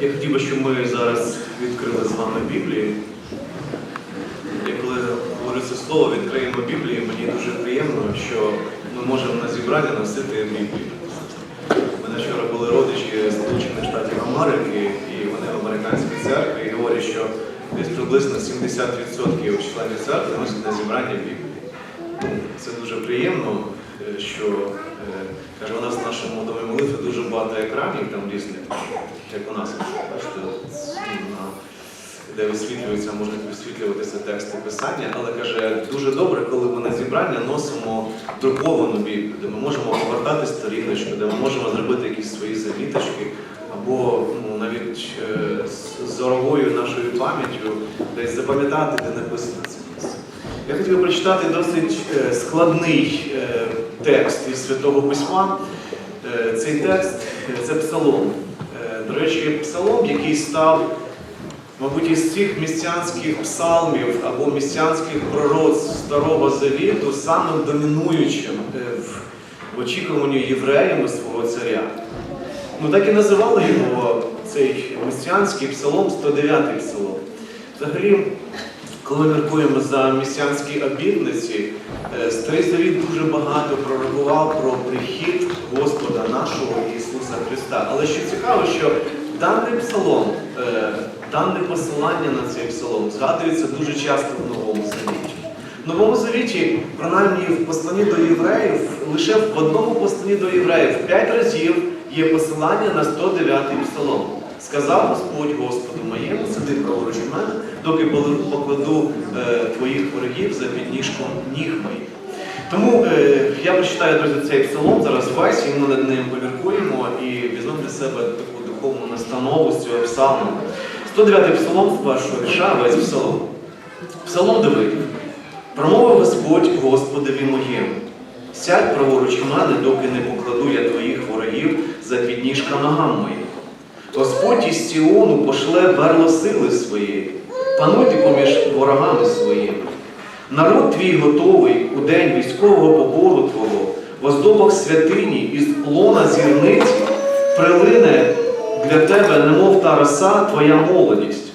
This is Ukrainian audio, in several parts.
Я хотів би, щоб ми зараз відкрили з вами Біблію. І коли говорю це слово, відкриємо Біблію, мені дуже приємно, що ми можемо на зібрання носити Біблію. У мене вчора були родичі з Сполучених Штатів Америки, і вони в американській церкві, і говорять, що десь приблизно 70% членів церкви носять на зібрання Біблії. Це дуже приємно, е, що е, каже, у нас в нашому домі молитви дуже багато екранів там різних, як у нас, бачите, де висвітлюються, можуть висвітлюватися тексти писання, але каже, дуже добре, коли ми на зібрання носимо друковану Біблію, де ми можемо повертати сторіночку, де ми можемо зробити якісь свої заміточки, або ну, навіть е, з зоровою нашою пам'яттю десь запам'ятати, де написано це місце. Я хотів би прочитати досить е, складний е, текст із Святого Письма. Цей текст це псалом. До речі, псалом, який став, мабуть, із цих містянських псалмів або містянських пророцтв Старого Завіту самим домінуючим е, в очікуванні євреями свого царя. Ну так і називали його цей месіанський псалом, 109 псалом. Взагалі, коли міркуємо за місіанські обітниці, е, Старий Завіт дуже багато пророкував про прихід Господа нашого Ісуса Христа. Але що цікаво, що даний псалом, е, дане посилання на цей псалом згадується дуже часто в Новому Завіті. В Новому Завіті, принаймні в посланні до євреїв, лише в одному посланні до євреїв п'ять разів є посилання на 109-й псалом. Сказав Господь Господу моєму, сиди праворуч мене, доки покладу е, твоїх ворогів за підніжком ніг моїх. Тому е, я прочитаю, друзі, цей псалом зараз весь, і ми над ним поміркуємо і візьмемо для себе таку духовну настанову з цього псалму. 109-й псалом з першого вірша, весь псалом. Псалом Давидів. Промовив Господь Господові моєму. Сядь праворуч мене, доки не покладу я твоїх ворогів за підніжка ногам моїх. Господь із Сіону пошле верло сили своєї, пануйте поміж ворогами своїми. Народ твій готовий у день військового побору Твого, в оздобах святині із лона зірниці, прилине для тебе, немов та роса, твоя молодість.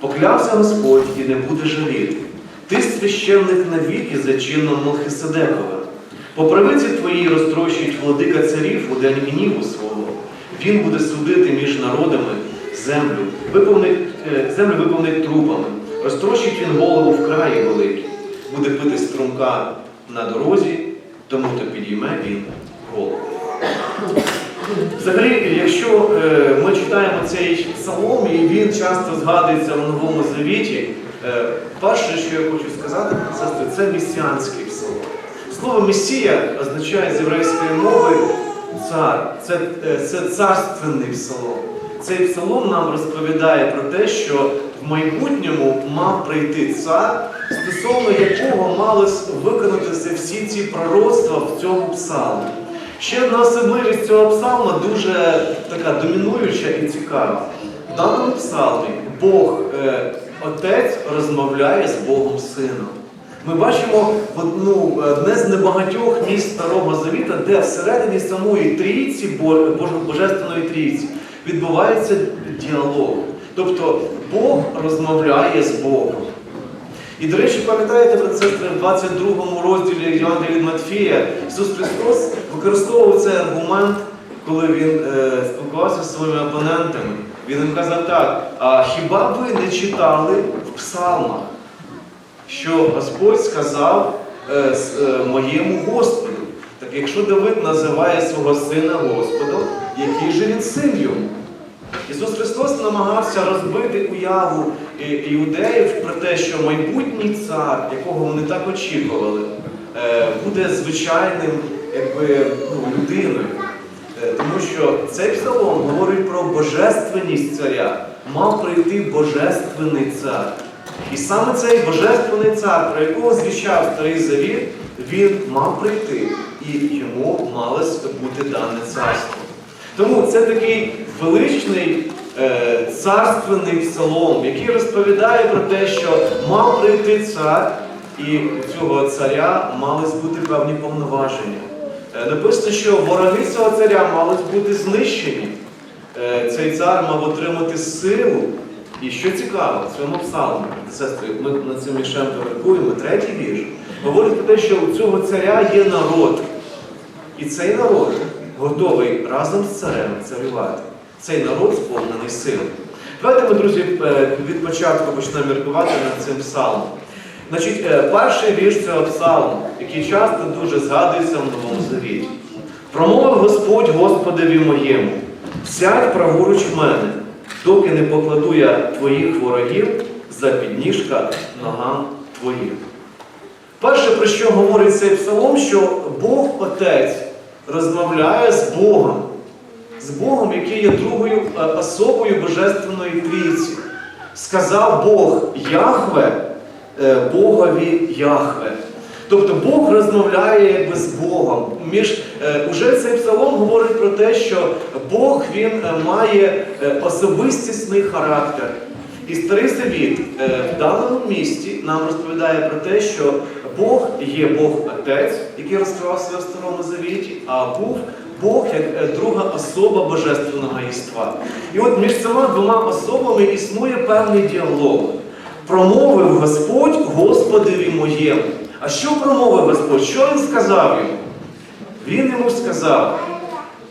Поклявся Господь і не буде жаліти. Ти священник навіки за чином Мелхиседекова. По правиці твоїй розтрощить владика царів у день гніву свого. Він буде судити між народами землю, виповнить, е, землю виповнить трупами, розтрощить він голову в краї великій, буде пити струмка на дорозі, тому то підійме він голову. Взагалі, якщо е, ми читаємо цей псалом, і він часто згадується в Новому Завіті, е, перше, що я хочу сказати, це месіанський псалом. Слово Месія означає з єврейської мови цар. Це, е, це царственний псалом. Цей псалом нам розповідає про те, що в майбутньому мав прийти цар, стосовно якого мали виконатися всі ці пророцтва в цьому псалмі. Ще одна особливість цього псалма дуже така домінуюча і цікава. В даному псалмі Бог, е, Отець, розмовляє з Богом Сином. Ми бачимо одну, одне з небагатьох місць Старого Завіта, де всередині самої трійці, Боже- Божественної трійці, відбувається діалог. Тобто Бог розмовляє з Богом. І, до речі, пам'ятаєте про це в 22 розділі Євангелія від Матфія Ісус Христос використовував цей аргумент, коли Він е, спілкувався зі своїми опонентами. Він їм казав так: а хіба ви не читали в псалмах, що Господь сказав е, е, моєму Господу? Так якщо Давид називає свого сина Господом, який же він син йому? Ісус Христос намагався розбити уяву іудеїв про те, що майбутній цар, якого вони так очікували, е, буде звичайним якби, ну, людиною. Е, Тому що цей псалом говорить про божественність царя. Мав прийти божественний цар. І саме цей божественний цар, про якого звіщав Старий Завіт, він мав прийти, і йому малось бути дане царство. Тому це такий величний е, царственний псалом, який розповідає про те, що мав прийти цар, і у цього царя мали бути певні повноваження. Е, написано, що вороги цього царя мали бути знищені. е, цей цар мав отримати силу. І що цікаво, в цьому псалмі, сестри, ми над цим віршем поміркуємо, третій вірш, говорить про те, що у цього царя є народ. І цей народ готовий разом з царем царювати. Цей народ сповнений сили. Давайте ми, друзі, е, від початку почнемо міркувати над цим псалмом. Значить, е, перший вірш цього псалму, який часто дуже згадується в Новому Завіті. Промовив Господь Господеві моєму, сядь праворуч мене, доки не покладу я твоїх ворогів за підніжка ногам твоїх. Перше, про що говорить цей псалом, що Бог Отець розмовляє з Богом, з Богом, який є другою е, особою Божественної Трійці. Сказав Бог Яхве, е, Богові Яхве. Тобто Бог розмовляє якби з Богом. Між, е, уже цей псалом говорить про те, що Бог він має особистісний характер. І старий завіт в даному місті нам розповідає про те, що Бог є Бог Отець, який розкривав себе в старому завіті, а був Бог як е, друга особа божественного єства. І от між цими двома особами існує певний діалог. Промовив Господь Господеві моєму. А що промовив Господь? Що він сказав йому? Він йому сказав: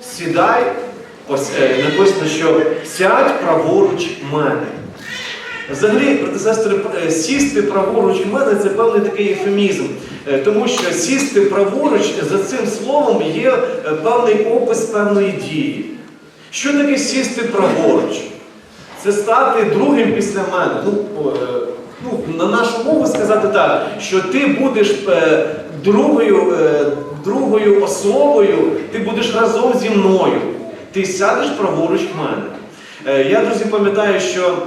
сідай, ось е, написано, що сядь праворуч мене. Взагалі, брати сестри, е, сісти праворуч мене це певний такий ефемізм. Е, Тому що сісти праворуч за цим словом є е, певний опис певної дії. Що таке сісти праворуч? Це стати другим після мене. Ну, ну, на нашу мову сказати так, що ти будеш другою, другою особою, ти будеш разом зі мною. Ти сядеш праворуч мене. Я, друзі, пам'ятаю, що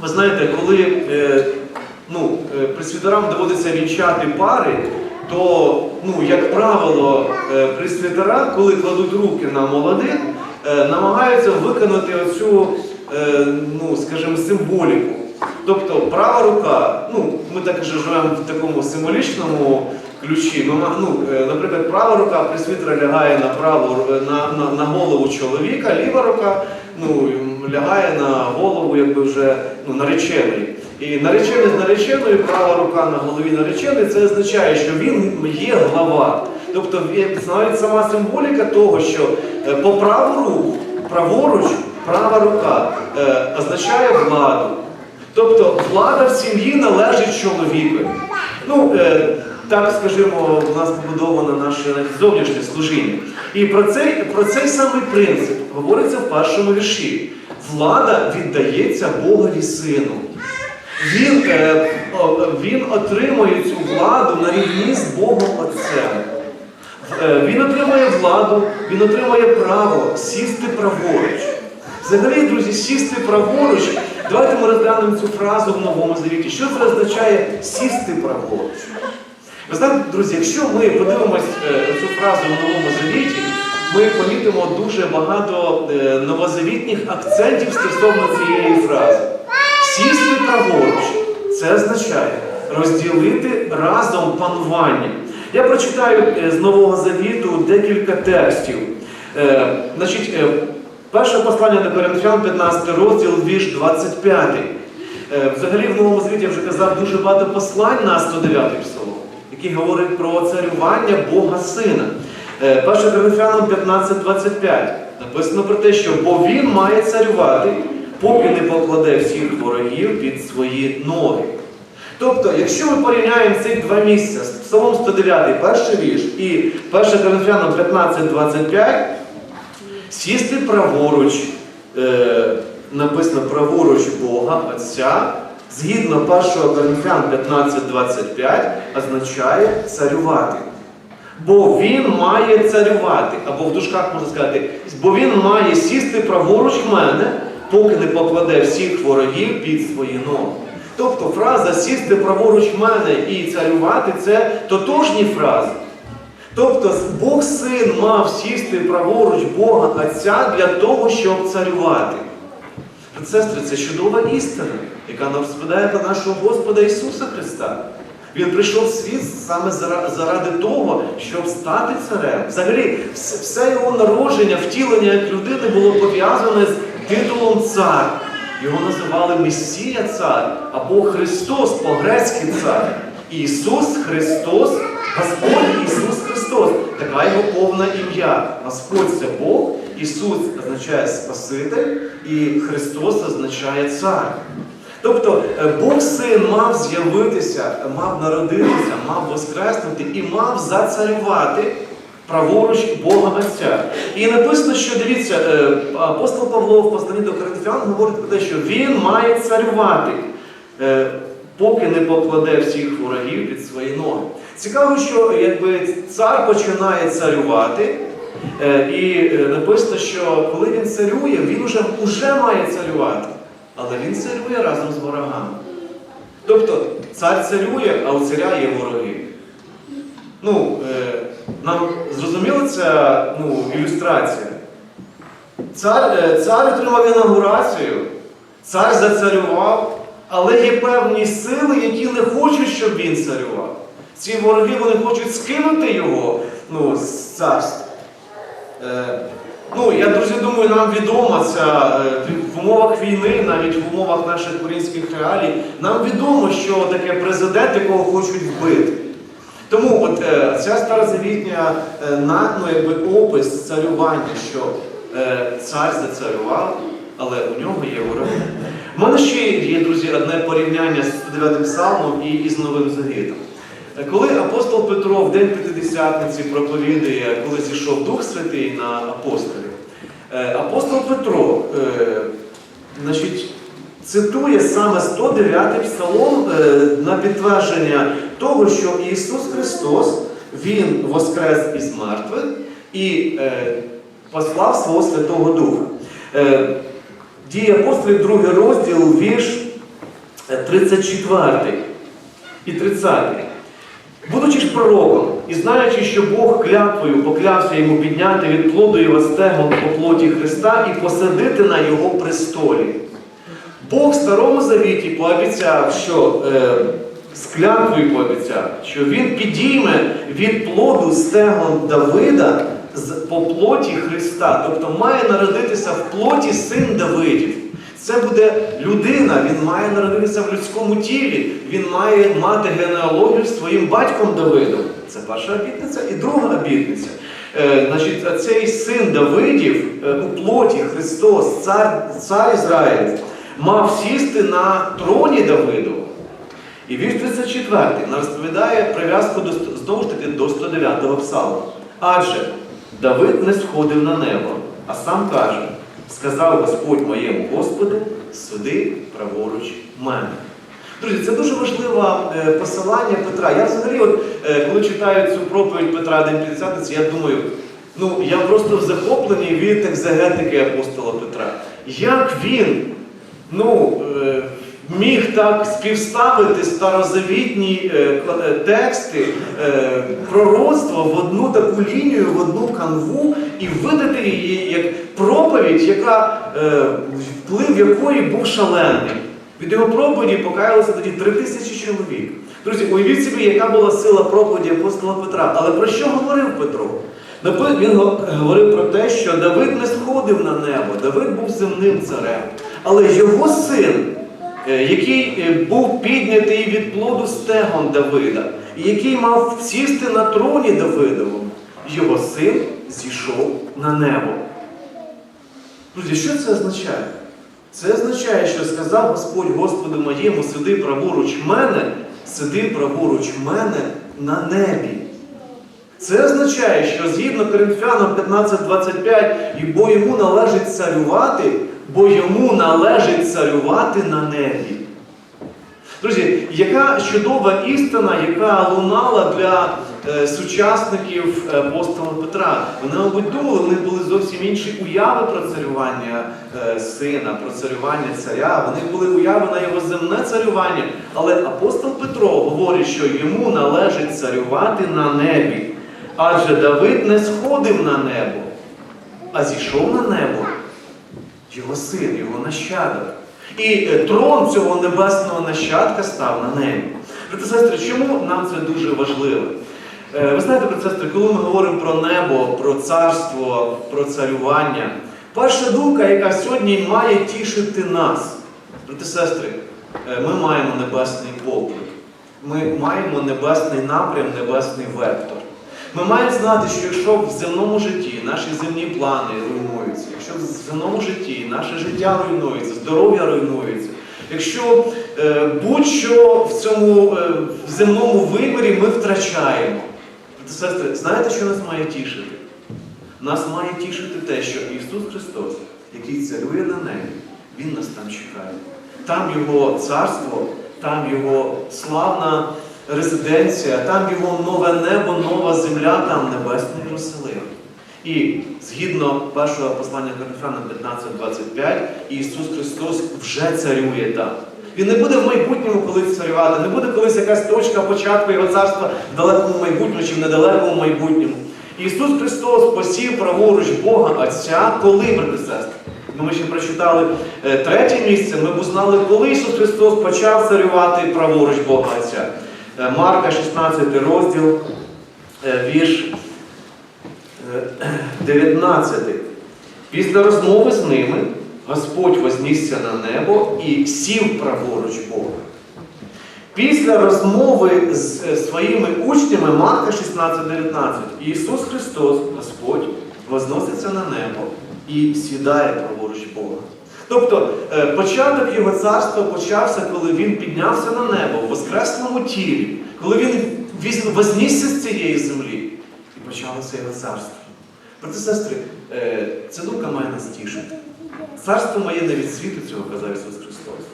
ви знаєте, коли е, ну, е, пресвітерам доводиться вінчати пари, то, ну, як правило, е, пресвітера, коли кладуть руки на молодих, намагаються виконати оцю, ну, скажімо, символіку. Тобто права рука, ну, ми так же живемо в такому символічному ключі. Ну, е, наприклад, права рука пресвітера лягає на праву на, на, на голову чоловіка, ліва рука ну, лягає на голову якби вже ну, нареченої. І наречений з нареченою, права рука на голові нареченої, це означає, що він є глава. Тобто навіть сама символіка того, що е, по праву руку, праворуч, права рука е, означає владу. Тобто влада в сім'ї належить чоловікові. Ну, е, так, скажімо, у нас побудовано наше зовнішнє служіння. І про цей, про цей самий принцип говориться в першому вірші. Влада віддається Богові Сину. Він, е, він отримує цю владу на рівні з Богом Отцем. Е, Він отримує владу, він отримує право сісти праворуч. Взагалі, друзі, сісти праворуч. Давайте ми розглянемо цю фразу в Новому Завіті. Що це означає сісти праворуч? Ви знаєте, друзі, якщо ми подивимось е, цю фразу в Новому Завіті, ми помітимо дуже багато е, новозавітніх акцентів стосовно цієї фрази. Сісти праворуч це означає розділити разом панування. Я прочитаю е, з Нового Завіту декілька текстів. Значить, перше послання до Коринфян, 15 розділ, вірш 25. Е, Взагалі в Новому Завіті я вже казав дуже багато послань на 109 псалом, які говорять про царювання Бога Сина. Е, Перше Коринфянам 15.25 написано про те, що бо він має царювати, поки не покладе всіх ворогів під свої ноги. Тобто, якщо ми порівняємо ці два місця з Псалом 109, перший вірш, і 1 Коринфянам 15.25, сісти праворуч, е, написано праворуч Бога, Отця, згідно 1 Коринфян 15.25, означає царювати. Бо він має царювати, або в дужках можна сказати, бо він має сісти праворуч мене, поки не покладе всіх ворогів під свої ноги. Тобто фраза сісти праворуч мене і царювати це тотожні фрази. Тобто Бог син мав сісти праворуч Бога Отця для того, щоб царювати. Сестри, це чудова істина, яка нам розповідає про нашого Господа Ісуса Христа. Він прийшов в світ саме заради того, щоб стати царем. Взагалі, все його народження, втілення як людини було пов'язане з титулом цар. Його називали Месія цар або Христос по-грецьки цар. Ісус Христос, Господь Ісус Христос. Така його повне ім'я. Господь це Бог, Ісус означає Спаситель, і Христос означає цар. Тобто е, Бог син мав з'явитися, мав народитися, мав воскреснути і мав зацарювати праворуч Бога Отця. І написано, що дивіться, е, апостол Павло в посланні до Коринфян говорить про те, що він має царювати, е, поки не покладе всіх ворогів під свої ноги. Цікаво, що якби цар починає царювати. Е, І е, написано, що коли він царює, він уже, уже має царювати, але він царює разом з ворогами. Тобто цар царює, а у царя є вороги. Ну, е, нам зрозуміла ця ну, ілюстрація. Цар, цар отримав інаугурацію, цар зацарював, але є певні сили, які не хочуть, щоб він царював. Ці вороги вони хочуть скинути його ну, з царства. Е, ну, я друзі думаю, нам відомо ця е, в умовах війни, навіть в умовах наших українських реалій, нам відомо, що таке президент, якого хочуть вбити. Тому от е, ця старозавітня на, ну, якби опис царювання, що цар зацарював, але у нього є вороги. У мене ще є, друзі, одне порівняння з 109 псалмом і із Новим Завітом. Коли апостол Петро в день П'ятидесятниці проповідує, коли зійшов Дух Святий на апостолів, е, апостол Петро е, значить, цитує саме 109 псалом е, на підтвердження того, що Ісус Христос Він воскрес із мертвих і послав свого Святого Духа. Дії апостолів, другий розділ, вірш е, 34 і 30. Будучи ж пророком і знаючи, що Бог клятвою поклявся йому підняти від плоду його стегон по плоті Христа і посадити на його престолі. Бог в Старому Завіті пообіцяв, що е, з клятвою пообіцяв, що він підійме від плоду стегон Давида по плоті Христа, тобто має народитися в плоті син Давидів. Це буде людина, він має народитися в людському тілі, він має мати генеалогію з своїм батьком Давидом. Це перша обітниця і друга обітниця. Е, значить, цей син Давидів е, у плоті Христос, цар, цар Ізраїль, мав сісти на троні Давиду. І вірш 34 нам розповідає прив'язку знову ж таки до 109-го псалму. Адже Давид не сходив на небо, а сам каже: сказав Господь моєму Господу, суди праворуч мене. Друзі, це дуже важливе е, посилання Петра. Я взагалі, от, е, коли читаю цю проповідь Петра День П'ятдесятниці, я думаю, ну я просто в захопленні від екзегетики апостола Петра. Як він ну, е, міг так співставити старозавітні е, е, тексти е, пророцтва в одну таку лінію, в одну канву і видати її як проповідь, яка, вплив якої був шалений. Від його проповіді покаялося тоді три тисячі чоловік. Друзі, уявіть собі, яка була сила проповіді апостола Петра. Але про що говорив Петро? Він говорив про те, що Давид не сходив на небо, Давид був земним царем. Але його син, який е, був піднятий від плоду стегон Давида, і який мав сісти на троні Давидовому, його син зійшов на небо. Друзі, що це означає? Це означає, що сказав Господь Господу моєму, сиди праворуч мене, сиди праворуч мене на небі. Це означає, що згідно Коринфянам 15.25, і бо йому належить царювати, бо йому належить царювати на небі. Друзі, яка чудова істина, яка лунала для е, сучасників е, апостола Петра. Вони, мабуть, думали, в них були зовсім інші уяви про царювання е, сина, про царювання царя. Вони були уяви на його земне царювання. Але апостол Петро говорить, що йому належить царювати на небі. Адже Давид не сходив на небо, а зійшов на небо його син, його нащадок. І е, трон цього небесного нащадка став на небі. Брати сестри, чому нам це дуже важливо? Е, Ви знаєте, брати сестри, коли ми говоримо про небо, про царство, про царювання, перша думка, яка сьогодні має тішити нас, брати сестри, е, ми маємо небесний поклик. Ми маємо небесний напрям, небесний вектор. Ми маємо знати, що якщо в земному житті наші земні плани руйнуються, якщо в земному житті наше життя руйнується, здоров'я руйнується, якщо е, будь-що в цьому е, в земному вимірі ми втрачаємо. Сестри, знаєте, що нас має тішити? Нас має тішити те, що Ісус Христос, який царює на небі, Він нас там чекає. Там Його царство, там Його славна резиденція, там Його нове небо, нова земля, там небесний Єрусалим. І згідно першого послання Коринфянам 15.25, Ісус Христос вже царює там. Він не буде в майбутньому колись царювати, не буде колись якась точка початку Його царства в далекому майбутньому чи в недалекому майбутньому. Ісус Христос посів праворуч Бога Отця, коли, брати сестри? Ну, Ми ще прочитали е, третє місце, ми б узнали, коли Ісус Христос почав царювати праворуч Бога Отця. Е, Марка 16 розділ, е, вірш 19. Після розмови з ними Господь вознісся на небо і сів праворуч Бога. Після розмови з е, своїми учнями Марка 16:19 Ісус Христос, Господь, возноситься на небо і сідає праворуч Бога. Тобто е, початок Його царства почався, коли Він піднявся на небо в воскресному тілі, коли Він вознісся з цієї землі і почалося Його царство. Брати сестри, е, ця думка має нас тішити. Царство моє не від світу цього казав Ісус Христос.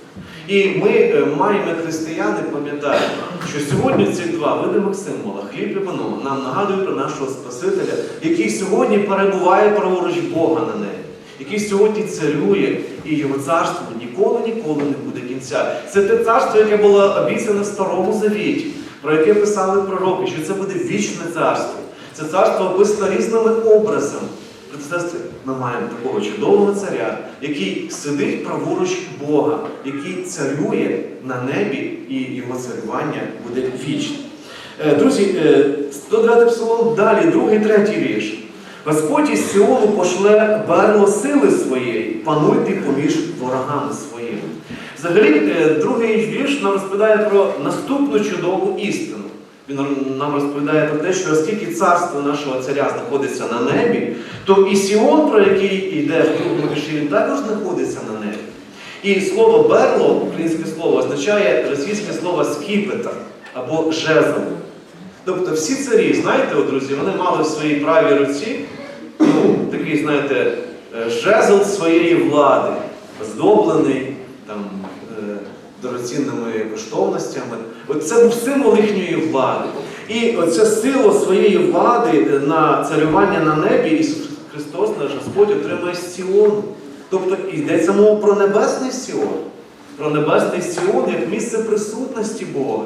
І ми е, маємо, християни, пам'ятати, що сьогодні ці два видимих символа, хліб і вино, нам нагадують про нашого Спасителя, який сьогодні перебуває праворуч Бога на небі, який сьогодні царює, і його царство ніколи ніколи не буде кінця. Це те царство, яке було обіцяне в Старому Завіті, про яке писали пророки, що це буде вічне царство. Це царство описано різними образами. Сестри, ми маємо такого чудового царя, який сидить праворуч Бога, який царює на небі, і його царювання буде вічне. Е, Друзі, е, 109 псалом далі, другий, третій вірш. Господь із Сіону пошле берло сили своєї, пануйте поміж ворогами своїми. Взагалі, е, другий вірш нам розповідає про наступну чудову істину. Він нам розповідає про те, що оскільки царство нашого царя знаходиться на небі, то і Сіон, про який йде в другому вірші, він також знаходиться на небі. І слово берло, українське слово, означає російське слово скіпетр або жезл. Тобто всі царі, знаєте, друзі, вони мали в своїй правій руці ну, такий, знаєте, е, жезл своєї влади, оздоблений там, дорогоцінними коштовностями. От це був символ їхньої влади. І оця сила своєї влади на царювання на небі Ісус Христос, наш Господь, отримує з. Тобто йдеться мова про небесний Сіон, про небесний Сіон як місце присутності Бога.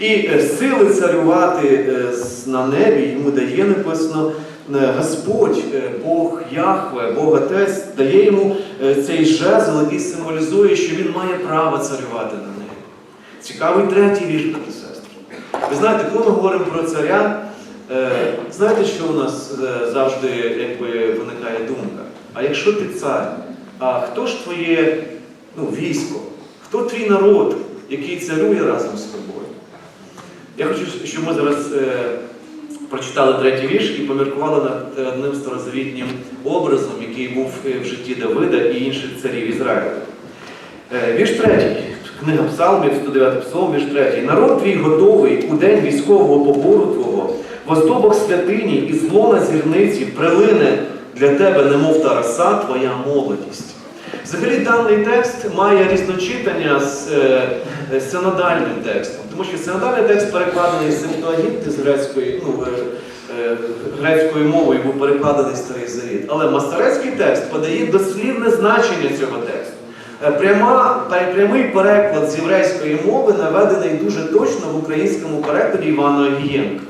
І е, сили царювати е, на небі йому дає написано Господь, е, Бог Яхве, Бог Отець, дає йому е, цей жезл, який символізує, що він має право царювати на небі. Цікавий третій вірш, брати сестри. Ви знаєте, коли ми говоримо про царя, е, знаєте, що у нас е, завжди якби, виникає думка? А якщо ти цар, а хто ж твоє ну, військо? Хто твій народ, який царює разом з тобою? Я хочу, щоб ми зараз е, прочитали третій вірш і поміркували над одним старозавітнім образом, який був е, в житті Давида і інших царів Ізраїля. Е, Вірш третій, книга Псалмів, 109 псалм, вірш третій. Народ твій готовий у день військового побору твого, в оздобах святині і зло на зірниці прилине для тебе, немов та роса, твоя молодість. Взагалі даний текст має різночитання з е, е, синодальним текстом, тому що синодальний текст перекладений з Септуагінти, з грецької, ну, е, е, грецькою мовою був перекладений старий завіт. Але мастерецький текст подає дослівне значення цього тексту. Пряма, прямий переклад з єврейської мови наведений дуже точно в українському перекладі Івана Огієнка.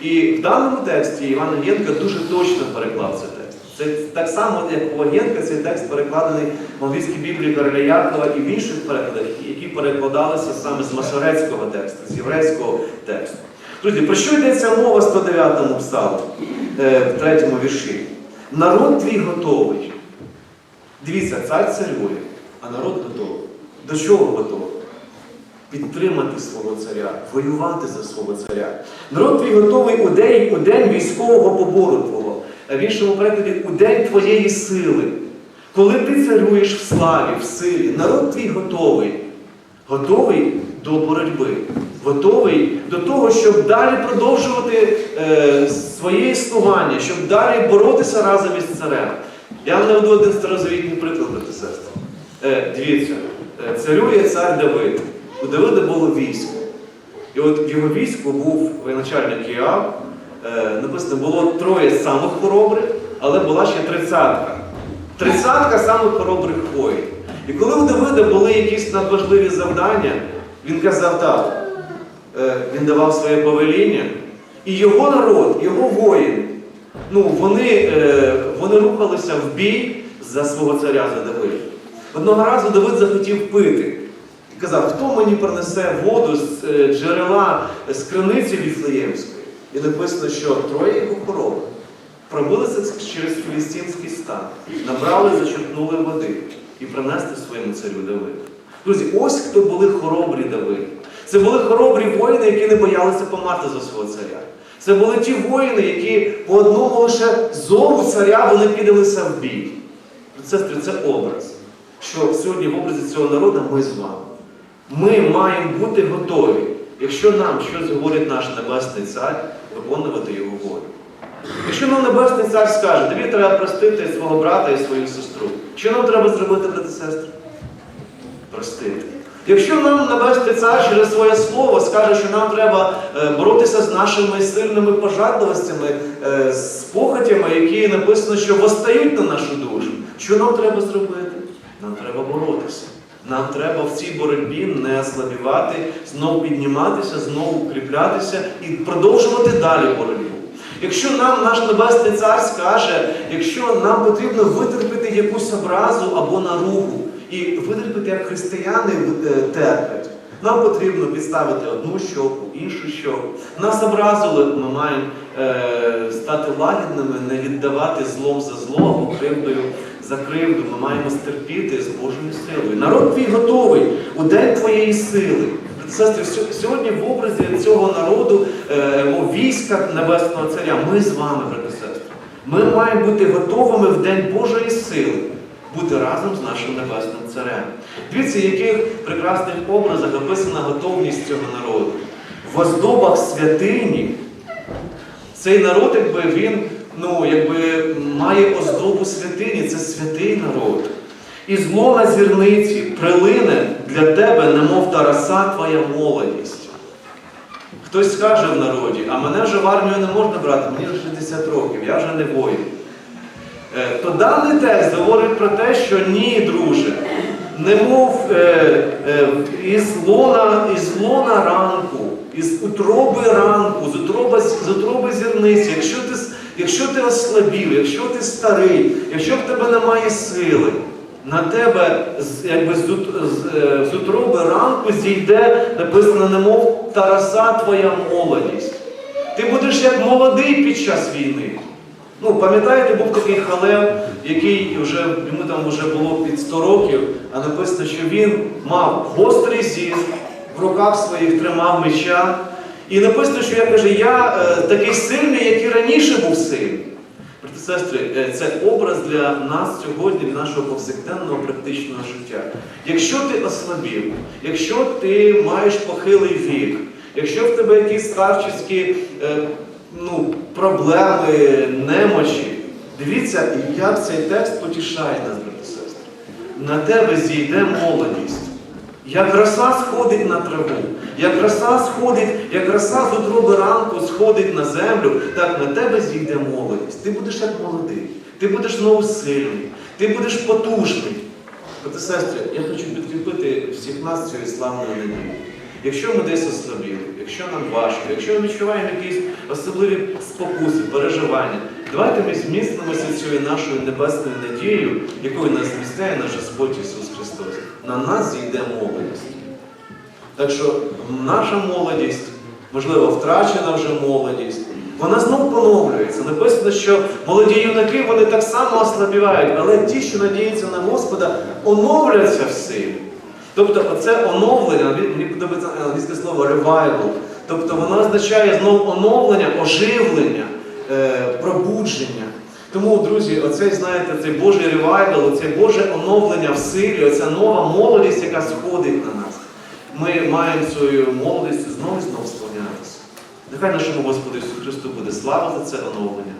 І в даному тексті Іван Огієнко дуже точно переклав текст. Це так само, як у Агенка, цей текст перекладений в англійській Біблії Короля Якова і в інших перекладах, які перекладалися саме з масорецького тексту, з єврейського тексту. Друзі, про що йдеться мова в 109 псалмі, е, в третьому вірші? Народ твій готовий. Дивіться, цар царює, а народ готовий. До чого готовий? Підтримати свого царя, воювати за свого царя. Народ твій готовий у день, у день військового побору твого, а в іншому перекладі у день твоєї сили. Коли ти царюєш в славі, в силі, народ твій готовий. Готовий до боротьби, готовий до того, щоб далі продовжувати е, своє існування, щоб далі боротися разом із царем. Я наведу один старозавітний приклад, брати і сестри. Е, дивіться, е, царює цар Давид. У Давида було військо. І от в його війську був воєначальник Іав. Е, написано, було троє самих хоробрих, але була ще тридцятка. Тридцятка самих хоробрих воїнів. І коли у Давида були якісь надважливі завдання, він казав так, е, він давав своє повеління, і його народ, його воїни, ну, вони, е, вони рухалися в бій за свого царя, за Давида. Одного разу Давид захотів пити. І казав, хто мені принесе воду з джерела, з криниці Віфлеємської? І написано, що троє його хоробрих пробилися через філістинський стан, набрали, зачерпнули води і принесли своєму царю Давиду. Друзі, ось хто були хоробрі Давиди. Це були хоробрі воїни, які не боялися померти за свого царя. Це були ті воїни, які по одному лише зову царя вони кидалися в бій. Сестри, це образ. Що сьогодні в образі цього народу ми з вами. Ми маємо бути готові, якщо нам щось говорить наш Небесний Цар, виконувати його волю. Якщо нам Небесний Цар скаже, тобі треба простити свого брата і свою сестру, що нам треба зробити, брати і сестри? Простити. Якщо нам Небесний Цар через своє слово скаже, що нам треба е, боротися з нашими сильними пожадливостями, е, з похотями, які написано, що восстають на нашу душу, що нам треба зробити? Нам треба боротися. Нам треба в цій боротьбі не ослабівати, знову підніматися, знову укріплятися і продовжувати далі боротьбу. Якщо нам наш Небесний Цар скаже, якщо нам потрібно витерпіти якусь образу або наругу, і витерпіти, як християни е, терплять, нам потрібно підставити одну щоку, іншу щоку. Нас образили, ми маємо е, стати лагідними, не віддавати злом за зло або кривдою за кривду. Ми маємо стерпіти з Божою силою. Народ твій готовий у день твоєї сили. Сестри, сьогодні в образі цього народу, е, війська Небесного Царя, ми з вами, брати сестри. Ми маємо бути готовими в день Божої сили, бути разом з нашим Небесним Царем. Дивіться, в яких прекрасних образах описана готовність цього народу. В оздобах святині цей народ, якби він ну, якби, має оздобу святині, це святий народ. І з лона зірниці прилине для тебе, немов та роса твоя молодість. Хтось скаже в народі, а мене вже в армію не можна брати, мені вже 60 років, я вже не воїн. Е, То даний текст говорить про те, що ні, друже, немов е, е, із лона, із лона ранку, із утроби ранку, з утроби, з утроби зірниці, якщо ти, якщо ти ослабів, якщо ти старий, якщо в тебе немає сили, на тебе якби з, з, е, з утроби ранку зійде, написано, немов тараса твоя молодість. Ти будеш як молодий під час війни. Ну, пам'ятаєте, був такий халев, який вже йому там вже було під 100 років, а написано, що він мав гострий зір, в руках своїх тримав меча. І написано, що я каже, я е, такий сильний, як і раніше був сильний. Брати сестри, е, це образ для нас сьогодні, для нашого повсякденного практичного життя. Якщо ти ослабів, якщо ти маєш похилий вік, якщо в тебе якісь старчі е, ну, проблеми, немочі, дивіться, як цей текст потішає нас, брати сестри. На тебе зійде молодість. Як роса сходить на траву, як роса сходить, як роса з утроби ранку сходить на землю, так на тебе зійде молодість. Ти будеш як молодий, ти будеш знову сильний, ти будеш потужний. І сестри, я хочу підкріпити всіх нас цією славною надією. Якщо ми десь ослабіли, якщо нам важко, якщо ми відчуваємо якісь особливі спокуси, переживання, Давайте ми змістимося цією нашою небесною надією, якою нас змістяє наш Господь Ісус Христос. На нас зійде молодість. Так що наша молодість, можливо, втрачена вже молодість, вона знов поновлюється. Написано, що молоді юнаки вони так само ослабівають, але ті, що надіються на Господа, оновляться в силі. Тобто оце оновлення, мені подобається англійське слово revival. Тобто воно означає знову оновлення, оживлення, пробудження. Тому, друзі, оцей, знаєте, цей Божий ревайвел, оце Боже оновлення в силі, оця нова молодість, яка сходить на нас. Ми маємо цю молодість знову і знову сповнятися. Нехай нашому Господу Ісусу Христу буде слава за це оновлення.